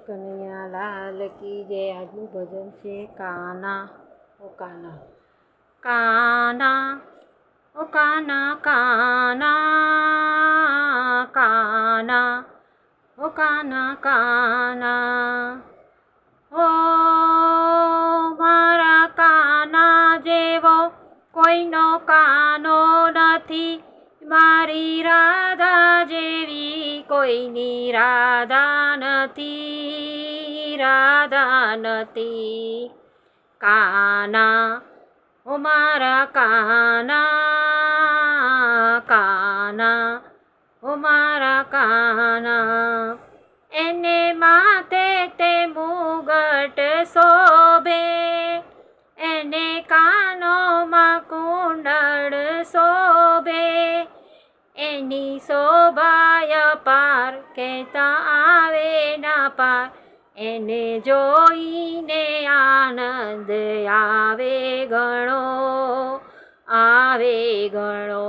કનૈયા લાલ કી જય. આજનું ભજન છે કાના. ઓ કાના. કાના. ઓ કાના કાના. કાના. ઓ કાના કાના. કોઈની રાધા નથી રાધા નથી કાના ઓ મારા કાના કાના ઓ મારા કાના એને માથે તે મુગટ શોભે એને કાનોમાં કુંડળ શોભે એની શોભાય પાર કહેતા આવે ના પાર. એને જોઈને આનંદ આવે ગણો આવે ગણો.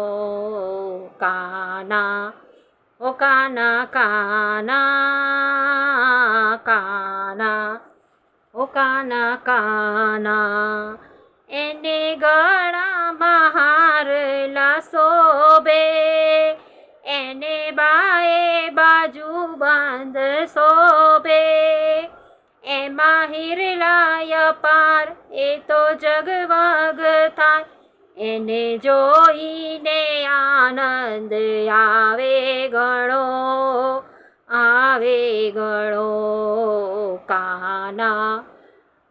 કાના, ઓ કાના કાના કાના, ઓ કાના કાના. એને ગળામાં હારલા શોભે એને બાએ બાજુ બાંધ શોભે. એમાં હિરલાય પાર, એ તો જગવાગ થાય. એને જોઈને આનંદ આવે ગણો આવે ગણો કાના,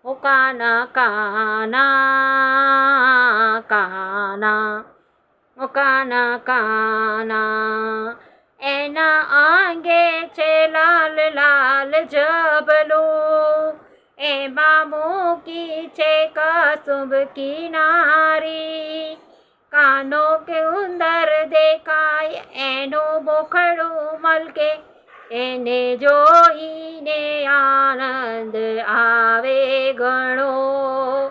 ઓ કાના કાના કાના. ઓ કાના કાના. લાલ જબલું. એમાં મૂકી છે કસુંબ કિનારી. કાનો કે ઉંદર દેખાય, એનું બોખડું મલકે. એને જોઈને આનંદ આવે ગણો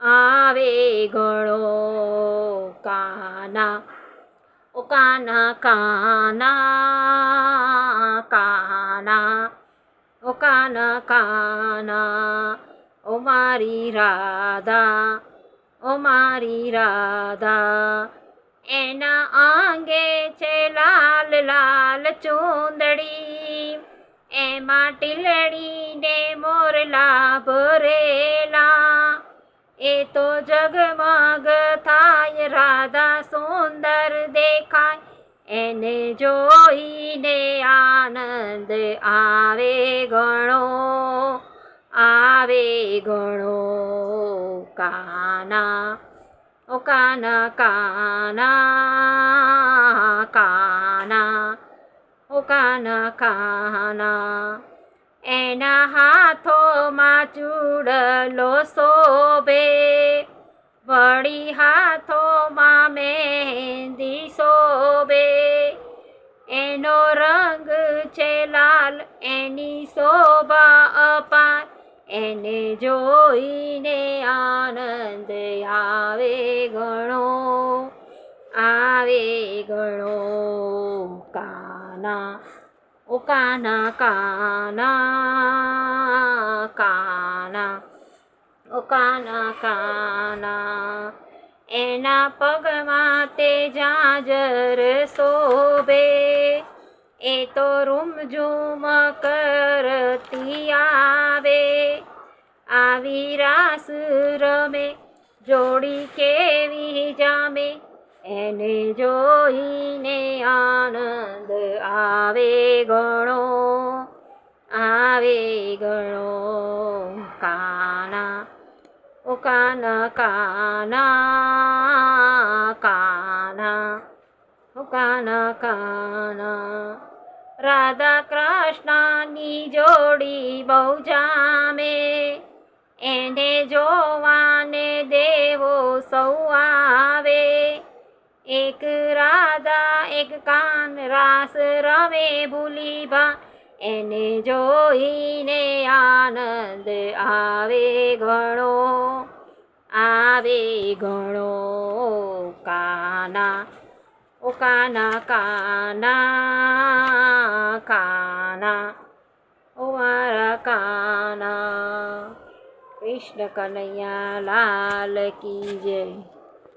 આવે ગણો કાના, ઓ કાના કાના કાના. ઓ કાના કાના, ઓ મારી રાધા, ઓ મારી રાધા. એના આંગે છે લાલ લાલ ચૂંદડી, એમાં ટીલડીને મોરલા ભરેલા એ તો જગમગ થાય એને જોઈને આનંદ આવે ગણો આવે ગણો કાના, ઓ કાના કાના કાના. ઓ કાના કાના. એના હાથોમાં ચૂડલો શોભે. વળી હાથોમાં મહેંદી શોભે. એનો રંગ છે લાલ, એની શોભા અપાર. એને જોઈને આનંદ આવે ગણો આવે ગણો કાના, ઓ કાના કાના કાના. ઓ કાના કાના. એના પગમાં તે જાજર શોભે. એ તો રૂમઝૂમ કરતી આવે. આવી રાસ રમે, જોડી કેવી જામે. એને જોઈને આનંદ આવે ગણો આવે ગણો. ઓ કાના કાના કાના. ઓ કાના કાના. રાધા કૃષ્ણની જોડી બહુ જામે. એને જોવાને દેવો સૌ આવે. એક રાધા, એક કાન રાસ રમે ભૂલી ભા એને જોઈને આનંદ આવે ઘણો. આવે ઘણો કાના. ઓ કાના કાના કાના. ઓ મારા કાના. કૃષ્ણ કનૈયા લાલ કી જય.